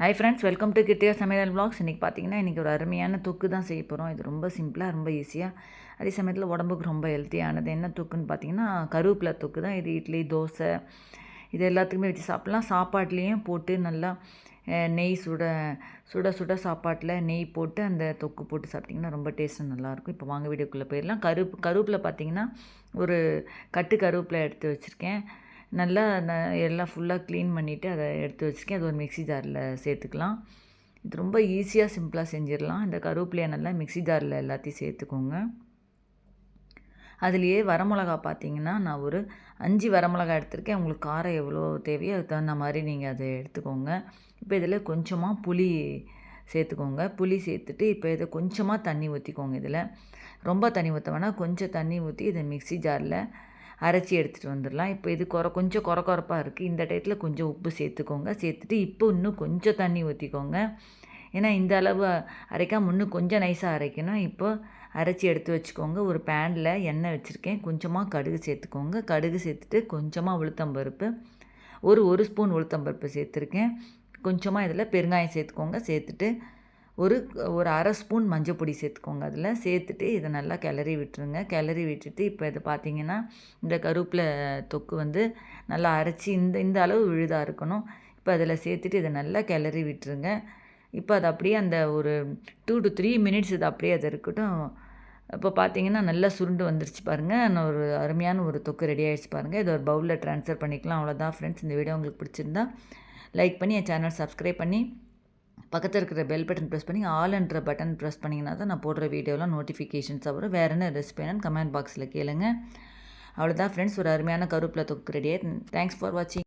Hi friends welcome to Kiruthiya சமையல் blogs இன்றைக்கி பார்த்தீங்கன்னா இன்றைக்கி ஒரு அருமையான தொக்கு தான் செய்ய போகிறோம் இது ரொம்ப சிம்பிளாக ரொம்ப ஈஸியாக அதே சமயத்தில் உடம்புக்கு ரொம்ப ஹெல்த்தியானது என்ன தொக்குன்னு பார்த்தீங்கன்னா கருவேப்பிலை தொக்கு தான். இது இட்லி தோசை இது எல்லாத்துக்குமே வச்சு சாப்பிட்லாம். சாப்பாட்லேயும் போட்டு நல்லா நெய் சுட சுட சுட சாப்பாட்டில் நெய் போட்டு அந்த தொக்கு போட்டு சாப்பிட்டிங்கன்னா ரொம்ப டேஸ்ட்டு நல்லாயிருக்கும். இப்போ வாங்க வீடியோக்குள்ளே போயிடலாம். கருப்பு கருவேப்பிலை பார்த்தீங்கன்னா ஒரு கட்டு கருவேப்பிலை எடுத்து வச்சுருக்கேன். நல்லா ந- எல்லாம் ஃபுல்லாக க்ளீன் பண்ணிவிட்டு அதை எடுத்து வச்சுருக்கேன் அது ஒரு மிக்ஸி ஜாரில் சேர்த்துக்கலாம். இது ரொம்ப ஈஸியாக சிம்பிளாக செஞ்சிடலாம். இந்த கருவேப்பிலையை நல்லா மிக்ஸி ஜாரில் எல்லாத்தையும் சேர்த்துக்கோங்க. அதுலேயே வரமிளகா பார்த்தீங்கன்னா நான் ஒரு அஞ்சு வரமிளகா எடுத்திருக்கேன். உங்களுக்கு காரம் எவ்வளோ தேவையோ அதுக்கு தகுந்த மாதிரி நீங்கள் அதை எடுத்துக்கோங்க. இப்போ இதில் கொஞ்சமாக புளி சேர்த்துக்கோங்க. புளி சேர்த்துட்டு இப்போ இதை கொஞ்சமாக தண்ணி ஊற்றிக்கோங்க இதில். ரொம்ப தண்ணி ஊற்ற வேணால் கொஞ்சம் தண்ணி ஊற்றி இதை மிக்ஸி ஜாரில் அரைச்சி எடுத்துகிட்டு வந்துடலாம். இப்போ இது குறை கொஞ்சம் குறை குறப்பாக இருக்குது இந்த டயத்தில் கொஞ்சம் உப்பு சேர்த்துக்கோங்க. சேர்த்துட்டு இப்போ இன்னும் கொஞ்சம் தண்ணி ஊற்றிக்கோங்க ஏன்னா இந்த அளவு அரைக்காமல் இன்னும் கொஞ்சம் நைஸாக அரைக்கணும். இப்போ அரைச்சி எடுத்து வச்சுக்கோங்க. ஒரு பேனில் எண்ணெய் வச்சுருக்கேன். கொஞ்சமாக கடுகு சேர்த்துக்கோங்க. கடுகு சேர்த்துட்டு கொஞ்சமாக உளுத்தம்பருப்பு ஒரு ஒரு ஸ்பூன் உளுத்தம்பருப்பு சேர்த்துருக்கேன். கொஞ்சமாக இதில் பெருங்காயம் சேர்த்துக்கோங்க. சேர்த்துட்டு ஒரு ஒரு அரை ஸ்பூன் மஞ்சள் பொடி சேர்த்துக்கோங்க. அதில் சேர்த்துட்டு இதை நல்லா கிளறி விட்டுருங்க. கிளறி விட்டுட்டு இப்போ இது பார்த்தீங்கன்னா இந்த கருவேப்பிலை தொக்கு வந்து நல்லா அரைச்சி இந்த இந்த அளவு விழுதாக இருக்கணும். இப்போ அதில் சேர்த்துட்டு இதை நல்லா கிளறி விட்டுருங்க. இப்போ அது அப்படியே அந்த ஒரு டூ டு த்ரீ மினிட்ஸ் இது அப்படியே அது இருக்கட்டும். இப்போ பார்த்தீங்கன்னா நல்லா சுருண்டு வந்துருச்சு பாருங்கள் நான் ஒரு அருமையான ஒரு தொக்கு ரெடி ஆகிடுச்சு பாருங்கள் இதை ஒரு பவுலில் ட்ரான்ஸ்ஃபர் பண்ணிக்கலாம். அவ்வளோதான் ஃப்ரெண்ட்ஸ் இந்த வீடியோ உங்களுக்கு பிடிச்சிருந்தா லைக் பண்ணி என் சேனல் சப்ஸ்கிரைப் பண்ணி பக்கத்தில் இருக்கிற பெல் பட்டன் ப்ரெஸ் பண்ணி ஆல்ன்ற பட்டன் ப்ரெஸ் பண்ணிங்கன்னா தான் நான் போடுற வீடியோலாம் நோட்டிஃபிகேஷன்ஸ் வரும். வேறு என்ன ரெசிபி வேணும்னு கமெண்ட் பாக்ஸில் கேளுங்க. அவ்வளோதான் ஃப்ரெண்ட்ஸ் ஒரு அருமையான கருப்பில் தொக்கு ரெடியாக தேங்க்ஸ் ஃபார் வாட்சிங்